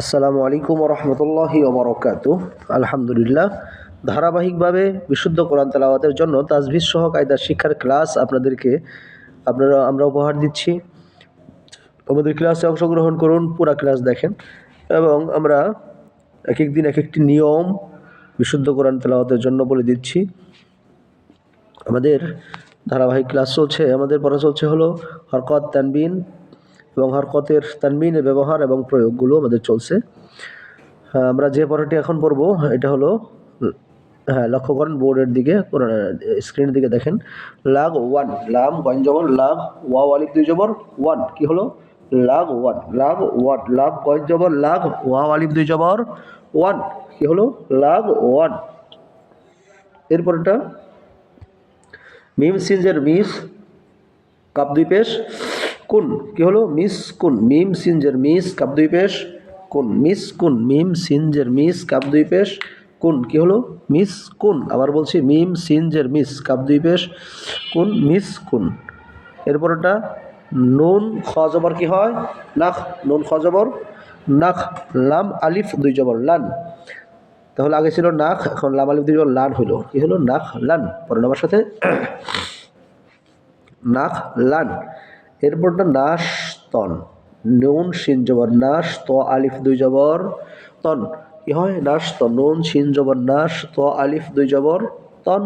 আসসালামু আলাইকুম রহমতুল্লাহি ওবরকাত। আলহামদুলিল্লাহ, ধারাবাহিকভাবে বিশুদ্ধ কোরআন তালাওয়াতের জন্য তাজভিজ সহ কায়দার শিক্ষার ক্লাস আপনাদেরকে আপনারা, আমরা উপহার দিচ্ছি। আমাদের ক্লাসে অংশগ্রহণ করুন, পুরা ক্লাস দেখেন। এবং আমরা এক এক দিন এক একটি নিয়ম বিশুদ্ধ কোরআন তেলাওয়াতের জন্য বলে দিচ্ছি। আমাদের ধারাবাহিক ক্লাস চলছে, আমাদের পড়া চলছে হলো হরকত, তানবিন এবং হরকতের তানবিনের ব্যবহার এবং প্রয়োগগুলো আমাদের চলছে। আমরা যে পড়াটি এখন পড়ব, এটা হলো হ্যাঁ লক্ষ্য করেন, বোর্ডের দিকে স্ক্রিনের দিকে দেখেন। লাগ ওয়ান, লাম গঞ্জ জবর, লাগ, ওয়াও, আলিফ, দুই জবর, ওয়ান, কি হলো? লাগ ওয়ান লাগ ওয়ান লাভ গঞ্জ জবর, লাগ ওয়া আলিফ, দুই জবর, ওয়ান, কি হলো? লাগ ওয়ান। এরপরটা, মিম, সিনজের মিস, কাপ দুই পেশ কুন কি হলো? মিস কুন মিম সিনজের মিস, কাপ দুই পেশ, কুন মিস কুন মিম সিনজের মিস, কাপ দুই পেশ, কুন, কি হলো? মিস কুন আবার বলছি মিম সিনজের মিস, কাপ দুই পেশ, কুন মিস কুন এরপরটা নুন, খ জবর কি হয়? নাখ, নুন, খ জবর, নাখ, লাম, আলিফ, দুই জবর, লান। তাহলে আগে ছিল নাখ, এখন লাম, আলিফ, দুই জবর, লান হলো কি হলো? নাখ, লান। পরে আমার সাথে। নাখ, লান। এরপরটা নাশ, তন। নুন, শিন, জবর, নাশ, ত, আলিফ, দুই, জবর, তন। কি হয়? নাশ, তন। নুন, শিন, জবর, নাশ, ত, আলিফ, দুই, জবর, তন।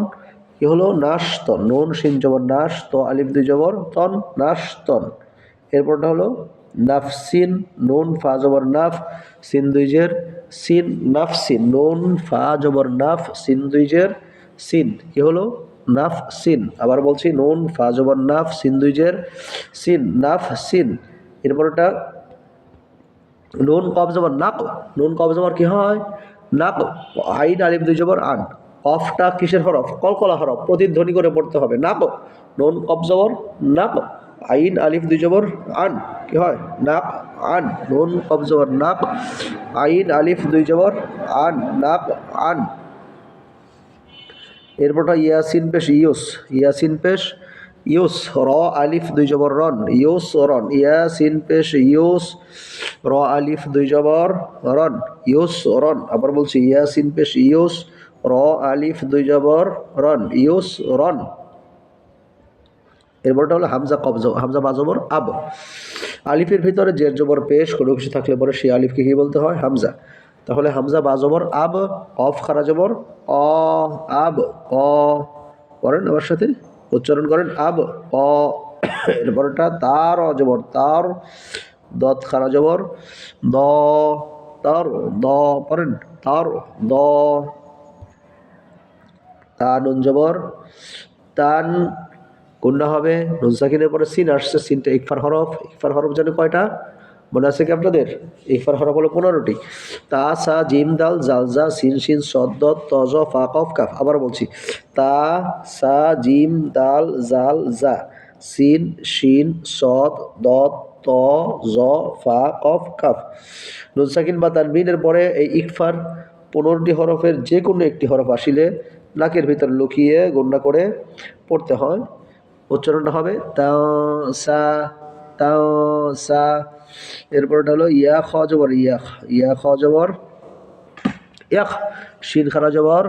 কি হলো? নাশ, তন। নুন, শিন, জবর, নাশ, ত, আলিফ, দুই, জবর, তন। নাশ, তন। এরপরটা হলো নাফসিন নুন, ফা, জবর, নাফ, সিন দুইজের সিন নাফসিন নুন, ফা, জবর, নাফ, সিন দুইজের সিন। কি হলো? নাফ সিন আবার বলছি নুন, ফা জবর নাফ, সিন দুইজের সিন, নাফ, সিন। এরপরটা নুন কব জবর নাক। নুন কব জবর কি হয়? নাক, আইন, আলিফ, দুই জবর আন। অফটা কিসের হরফ? কলকলা হরফ। প্রতিধ্বনি করে পড়তে হবে। নাক, নুন কব জবর নাক। আইন, আলিফ, দুই জবর আন। কি হয়? নাক, আন। নুন কব জবর নাক। আইন, আলিফ, দুই জবর আন। নাক, আন। এরপরটা ইয়াসিন পেশ ইউস ইয়াসিন পেশ ইউস র, আলিফ, দুই জবর, রন। ইউস রন। ইয়াসিন পেশ ইউস র, আলিফ, দুই জবর, রন। ইউস রন। আবার বলছি, ইয়াসিন পেশ ইউস র, আলিফ, দুই জবর, রন। ইউস রন। এরপরটা হলো হামজা কবজ হামজা বাজবর আব। আলিফের ভিতরে জের জবর পেশ, কোনো কিছু থাকলে পরে সেই আলিফকে কী বলতে হয়? হামজা। তাহলে হামজা বাজবর আব, অফ, খারা জবর, অ, আব, অ। করেন আমার সাথে উচ্চারণ করেন আব, অ। এরপরটা তার অজবর তার, দত, খারা জবর, দ, তার, দ। পড়েন তার, দ। তা, নুন জবর, তান কোনটা হবে, নুন সাকিনের পরে সিন আসছে, সিনটা ইকফার হরফ ইকফার হরফ জানে কয়টা? মনে আছে কি আপনাদের? ইকফার হরফ হলো পনেরোটি। তা, সা, জিম, দাল, জাল, জা, সিন সিন সদ্দ তজ ফা, কফ, কাফ, আবার বলছি। তা, সা, জিম, দাল, জাল, জা, সিন, শিন, সদ দত ত, জ, ফা, কফ, কাফ। নুন, সাকিন বা তানবিনের পরে এই ইকফার পনেরোটি হরফের যে কোনো একটি হরফ আসিলে নাকের ভিতর লুকিয়ে গণ্যা করে পড়তে হয়। উচ্চারণটা হবে তাও সা তাও সা এরপরটা হলো ইয়া খ জবর ইয়াখ ইয়া খ জবর ইয়াখ শিন খারা জবর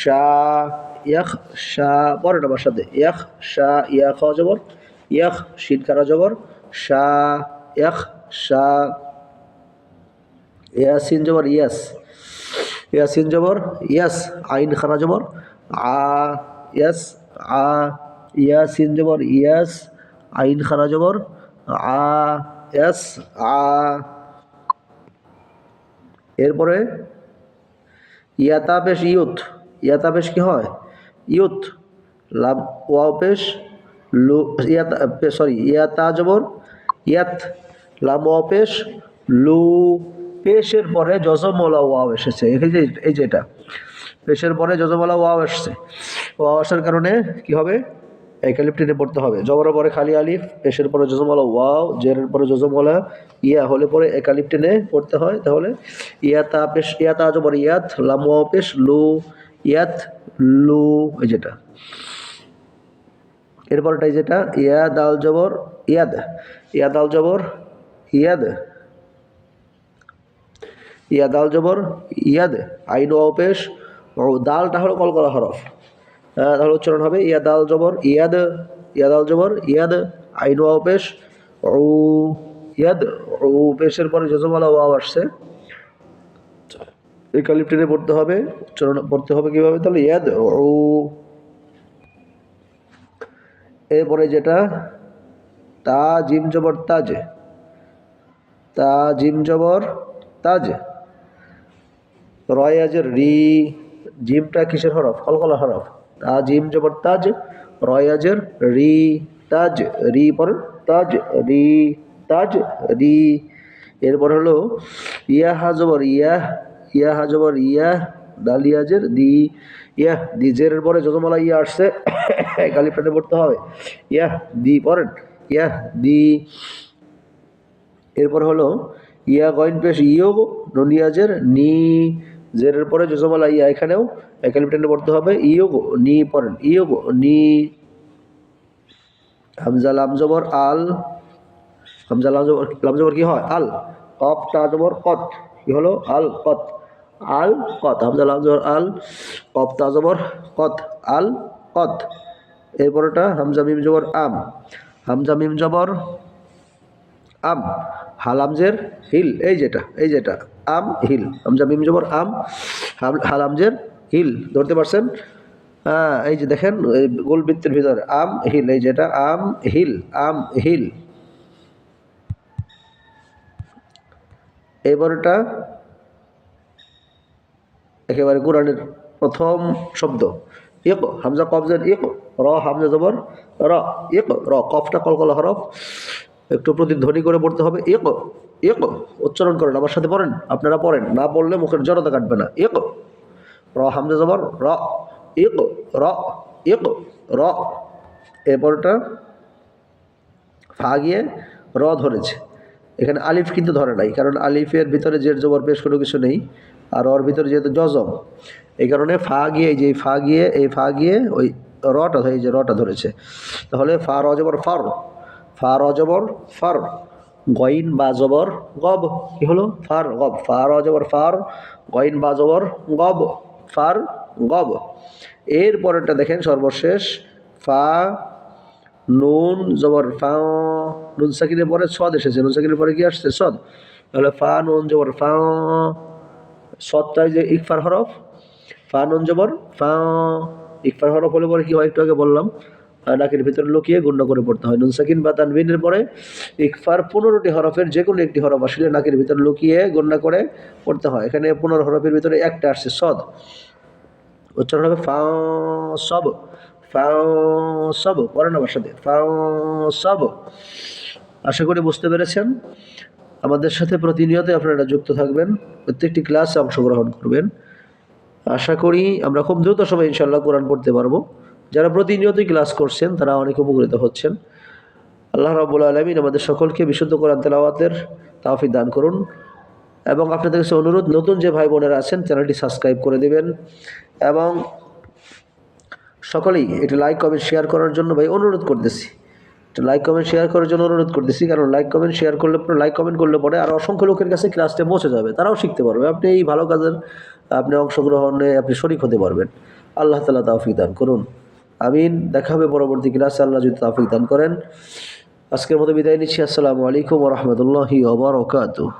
শা, ইয়াখ, শা পরেটা আমার সাথে, ইয়াখ, শা, ইয়া খ জবর ইয়াখ শিন খারা জবর শা, ইয়াখ, শা, ইয়াসিন জবর, ইয়াস, ইয়াসিন জবর, ইয়াস, আইন খারা জবর আ, ইয়াস, আ, ইয়াসিন জবর, ইয়াস, আইন খারা জবর আ ইয়াস আ, এরপরে ইয়াতা পেশ ইউথ ইয়াতা পেশ কি হয়? ইউথ লাভ ওয়াও পেশ লু, ইয়াতা, সরি ইয়াতা জবর ইয়াত লাম ওয়াও পেশ লু, পেশের পরে যজমলা ওয়াও এসেছে। এই যে এটা। পেশের পরে যজমলা ওয়াও এসছে। ওয়াও আসার কারণে কি হবে? একালিপ টেনে পড়তে হবে। জবরের পরে খালি আলিফ পেশের পরে যজমলা ওয়াও, জেরের পরে যজমলা ইয়া। হলে পরে একালিপ টেনে পড়তে হয়, তাহলে ইয়াতা পেশ ইয়াতা জবর ইয়াত, লাম ওয়াও পেশ, লু, ইয়াত, লু, এই যেটা। এরপরটাই যেটা, ইয়া দাল জবর, ইয়াদ। ইয়া দাল জবর, ইয়াদ। ইয়া দাল জবর, ইয়াদ। আইন ওয়াও পেশ, ও দালটা হলো কলকলা হরফ। তাহলে উচ্চারণ হবে ইয়াদ আল জবর, ইয়াদ ইয়াদ আল জবর, ইয়াদ, আইন ওয়াও পেশ ও ইয়াদ ও পেশের পরে যজমালা ওয়াও আসছে। এই পড়তে হবে, উচ্চারণ পড়তে হবে কীভাবে? তাহলে ইয়াদ ও এরপরে যেটা, তা জিম জবর তাজ, তা জিম জবর তাজ রয়াজের রি, জিমটা কিসের হরফ? কলকলা হরফ। তা জিম জবর তাজ রয়াজের রি তাজ, রি পর তাজ, রি তাজ, রি। এরপর হলো ইয়া হাজবর ইয়াহ ইয়া হাজবর ইয়া দালিয়াজের দি। ইয়া দি জেরের পরে যতমালা ইয়া আসছে কালি প্যান্টে পড়তে হবে। ইয়া দি পড়েন ইয়া দি। এরপর হলো, ইয়া গয়েন পেশ, ইয়োগ ননিয়াজের নি। জেরের পরে যজমালা ইয়া এখানেও একালিপটেন্টে পড়তে হবে। ইয়োগ, নি পড়েন। ইয়োগ, নি। হামজা লাম জবর আল। হামজা লাম জবর লাম জবর কি হয়? আল। কফ তা জবর কত। কি হলো? আল, কত। আল, কত। হামজা লাম জবর আল। কফ তা জবর কত। আল, কত। এরপরটা হামজা মিম জবর আম। হামজা মিম জবর আম। হালামজের হিল, এই যেটা এই যেটা। আম, হিল। হামজা মিম জবর আম, হাল হালামজের হিল। ধরতে পারছেন? হ্যাঁ এই যে দেখেন গোল বৃত্তের ভিতরে। আম, হিল, এই যেটা আম, হিল আম, হিল। এবারটা একেবারে কোরআনের প্রথম শব্দ। ইক হামজা কবজের ইক র, হামজা জবর, র ইক র, কফটা কলকলা হরফ। একটু প্রতিধ্বনি করে পড়তে হবে। এক এক উচ্চারণ করেন, আমার সাথে পড়েন, আপনারা পড়েন। না পড়লে মুখের জড়তা কাটবে না। এক র, হামজা জবর, র এক র এক র। এরপরটা ফা গিয়ে র ধরেছে। এখানে আলিফ কিন্তু ধরে নাই, কারণ আলিফের ভিতরে জের জবর বেশ কোনো কিছু নেই, আর ওর ভিতরে যেহেতু জজম, এই কারণে ফা গিয়ে, এই যে ফা গিয়ে, এই ফা গিয়ে ওই রটা এই যে রটা ধরেছে। তাহলে ফা, র, জবর, ফার ফা র জবর ফার, গইন বা জবর গব, কি হলো? ফার, গব ফা র জবর, ফার, গইন বা জবর গব, ফার, গব। এর পরেরটা দেখেন সর্বশেষ, ফা, নুন, জবর, ফা, নুন সাকিনের পরে সদ এসেছে। নুন সাকিনের পরে কি আসছে? সদ। তাহলে ফা, নুন, জবর, ফা, সদটা যে ইকফার হরফ। ফা, নুন, জবর, ফা, ইকফার হরফ হলে পরে কি হয়? একটু আগে বললাম। নাকের ভিতরে লুকিয়ে গুণ্য করে পড়তে হয়। নুন সাকিন বা তানবিনের পরে ইকফার পনেরোটি হরফের যে কোনো একটি হরফ আসলে নাকের ভিতরে লুকিয়ে গণ্য করে পড়তে হয়। এখানে পনেরো হরফের ভিতরে একটা আসছে সদ। উচ্চারণ হবে ফা সব ফাও সব পড়েন আমার সাথে ফাও সব আশা করি বুঝতে পেরেছেন। আমাদের সাথে প্রতিনিয়ত আপনারা যুক্ত থাকবেন। প্রত্যেকটি ক্লাসে অংশগ্রহণ করবেন। আশা করি আমরা খুব দ্রুত সময় ইনশাল্লাহ কোরআন পড়তে পারব। যারা প্রতিনিয়তই ক্লাস করছেন, তারা অনেক উপকৃত হচ্ছেন। আল্লাহ রাবুল আলমিন আমাদের সকলকে বিশুদ্ধ কোরআন তেলাওয়াতের তাওফিক দান করুন। এবং আপনাদের কাছে অনুরোধ, নতুন যে ভাই বোনেরা আছেন, চ্যানেলটি সাবস্ক্রাইব করে দেবেন। এবং সকলেই এটা লাইক, কমেন্ট, শেয়ার করার জন্য ভাই অনুরোধ করতেছি। এটা লাইক, কমেন্ট, শেয়ার করার জন্য অনুরোধ করতেছি। কারণ লাইক, কমেন্ট, শেয়ার করলে, লাইক, কমেন্ট করলে পরে আর অসংখ্য লোকের কাছে ক্লাসটা পৌঁছে যাবে। তারাও শিখতে পারবে। আপনি এই ভালো কাজের, আপনি অংশগ্রহণে আপনি শরিক হতে পারবেন। আল্লাহ তালা তাওফিক দান করুন। আমিন, দেখা হবে পরবর্তী ক্লাস, আল্লাহ যদি তাফিক দান করেন। আজকের মতো বিদায় নিচ্ছি, আসসালামু আলাইকুম রহমতুল্লাহি ওবরাকাতুহ